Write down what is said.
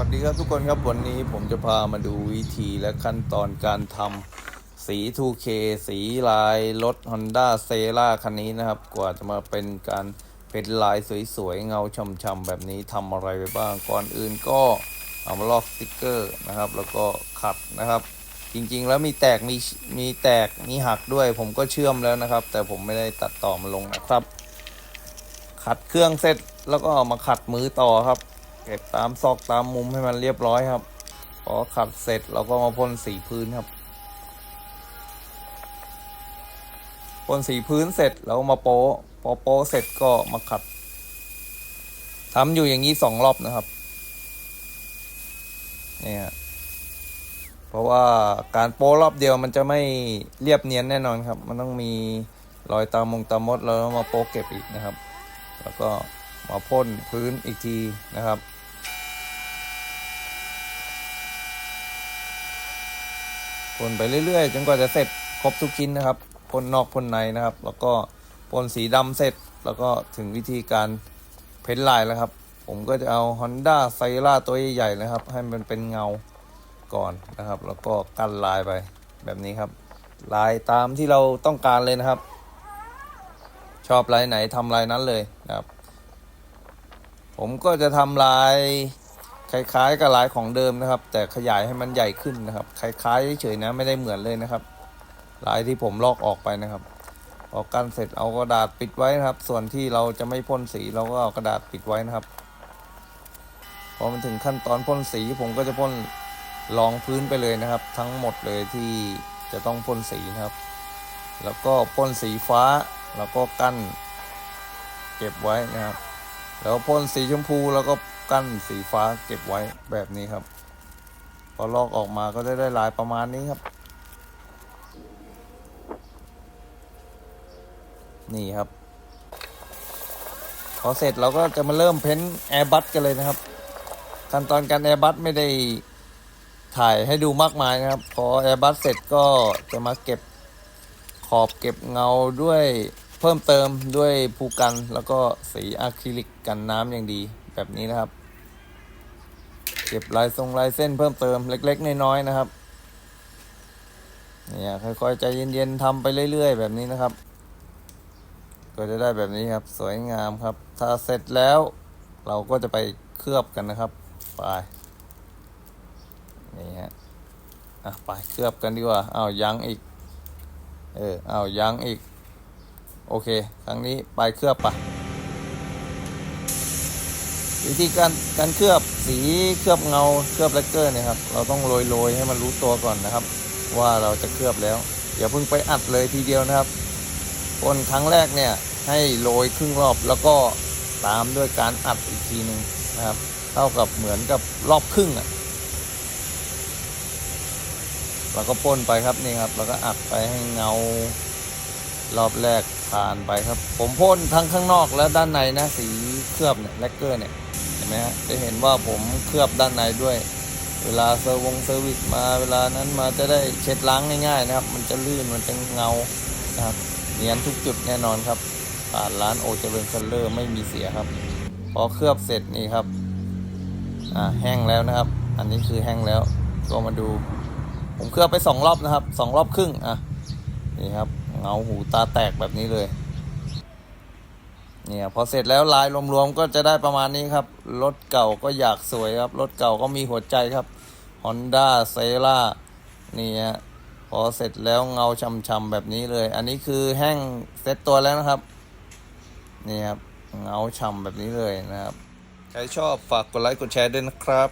วัสดีครับทุกคนครับวันนี้ผมจะพามาดูวิธีและขั้นตอนการทำสี 2K สีลายรถ Honda c e l a คันนี้นะครับ กว่าจะมาเป็นการเป็นลายสวยๆ เงาช่ำๆแบบนี้ทำอะไรไปบ้าง ก่อนอื่นก็เอามาลอกสติกเกอร์นะครับ แล้วก็ขัดนะครับ จริงๆแล้วมีแตกมีมีแตกมีหักด้วย ผมก็เชื่อมแล้วนะครับ แต่ผมไม่ได้ตัดต่อมาลงนะครับ ขัดเครื่องเสร็จแล้วก็เอามาขัดมือต่อครับ เก็บตามซอกตามมุมให้มันเรียบร้อยครับพอขัดเสร็จเราก็มาพ่นสีพื้นครับพ่นสีพื้นเสร็จแล้วมาโป๊ะพอโป๊ะเสร็จก็มาขัดทำอยู่อย่างนี้สองรอบนะครับเนี่ยเพราะว่าการโป๊รอบเดียวมันจะไม่เรียบเนียนแน่นอนครับ มันต้องมีรอยตามมงตามมดแล้วมาโป๊เก็บอีกนะครับ แล้วก็มาพ่นพื้นอีกทีนะครับ พ่นไปเรื่อยๆจนกว่าจะเสร็จครบทุกชิ้นนะครับพ่นนอกพ่นในนะครับ แล้วก็พ่นสีดำเสร็จแล้วก็ถึงวิธีการเพ้นลายแล้วครับ ผมก็จะเอา Honda c y r a ตัวใหญ่ๆนะครับ ให้มันเป็นเงาก่อนนะครับ แล้วก็กั้นลายไปแบบนี้ครับ ลายตามที่เราต้องการเลยนะครับ ชอบลายไหนทำลายนั้นเลยนะครับ ผมก็จะทำลาย คล้ายๆกับลายของเดิมนะครับ แต่ขยายให้มันใหญ่ขึ้นนะครับ คล้ายๆเฉยๆนะไม่ได้เหมือนเลยนะครับ ลายที่ผมลอกออกไปนะครับพอกันเสร็จเอากระดาษปิดไว้นะครับ ส่วนที่เราจะไม่พ่นสีเราก็เอากระดาษปิดไว้นะครับพอมันถึงขั้นตอนพ่นสีผมก็จะพ่นรองพื้นไปเลยนะครับ ทั้งหมดเลยที่จะต้องพ่นสีนะครับ แล้วก็พ่นสีฟ้าแล้วก็กั้น เก็บไว้นะครับ แล้วพ่นสีชมพูแล้วก็ กั้นสีฟ้าเก็บไว้แบบนี้ครับ พอลอกออกมาก็จะได้ลายประมาณนี้ครับ นี่ครับ พอเสร็จเราก็จะมาเริ่มเพ้นแอร์บัสกันเลยนะครับ ขั้นตอนการแอร์บัสไม่ได้ถ่ายให้ดูมากมายนะครับ พอแอร์บัสเสร็จก็จะมาเก็บขอบเก็บเงาด้วยเพิ่มเติมด้วยภูกันแล้วก็สีอะคริลิกกันน้ำอย่างดีแบบนี้นะครับ เก็บลายทรงลายเส้นเพิ่มเติมเล็ก ๆ น้อยๆนะครับเนี่ยค่อยๆใจเย็นๆทำไปเรื่อย ๆ แบบนี้นะครับ ก็จะได้แบบนี้ครับ สวยงามครับ ถ้าเสร็จแล้ว เราก็จะไปเคลือบกันนะครับ ไปนี่ฮะอะไปเคลือบกันดีกว่าอ้าวยังอีก เอออ้าวยังอีก โอเค ครั้งนี้ไปเคลือบปะ วิธีการการเคลือบสีเคลือบเงาเคลือบแลกเกอร์เนี่ยครับเราต้องโรยโรยให้มันรู้ตัวก่อนนะครับ ว่าเราจะเคลือบแล้วอย่าเพิ่งไปอัดเลยทีเดียวนะครับพ่นครั้งแรกเนี่ยให้โรยครึ่งรอบแล้วก็ตามด้วยการอัดอีกทีหนึ่งนะครับ เท่ากับเหมือนกับรอบครึ่งอะเราก็พ่นไปครับนี่ครับแล้วก็อัดไปให้เงารอบแรกผ่านไปครับ ผมพ่นทั้งข้างนอกและด้านในนะสีเคลือบเนี่ยแลกเกอร์เนี่ย ไหมฮะจะเห็นว่าผมเคลือบด้านในด้วย เวลาเซอร์วงเซอร์วิสมาเวลานั้นมาจะได้เช็ดล้างง่ายๆนะครับ มันจะลื่นมันจะเงานะครับเนียนทุกจุดแน่นอนครับผ่านร้านโอเจริญคัลเลอร์ไม่มีเสียครับ พอเคลือบเสร็จนี่ครับอ่าแห้งแล้วนะครับ อันนี้คือแห้งแล้วก็มาดู ผมเคลือบไปสองรอบนะครับสองรอบครึ่งอะนี่ครับเงาหูตาแตกแบบนี้เลย เนี่ยพอเสร็จแล้วลายรวมๆก็จะได้ประมาณนี้ครับ รถเก่าก็อยากสวยครับ รถเก่าก็มีหัวใจครับ Honda c e l a นี่ฮะพอเสร็จแล้วเงาช้ำๆแบบนี้เลย อันนี้คือแห้งเซ็ตตัวแล้วนะครับ นี่ครับเงาช้ำแบบนี้เลยนะครับ ใครชอบฝากกดไลค์กดแชร์ด้วยนะครับ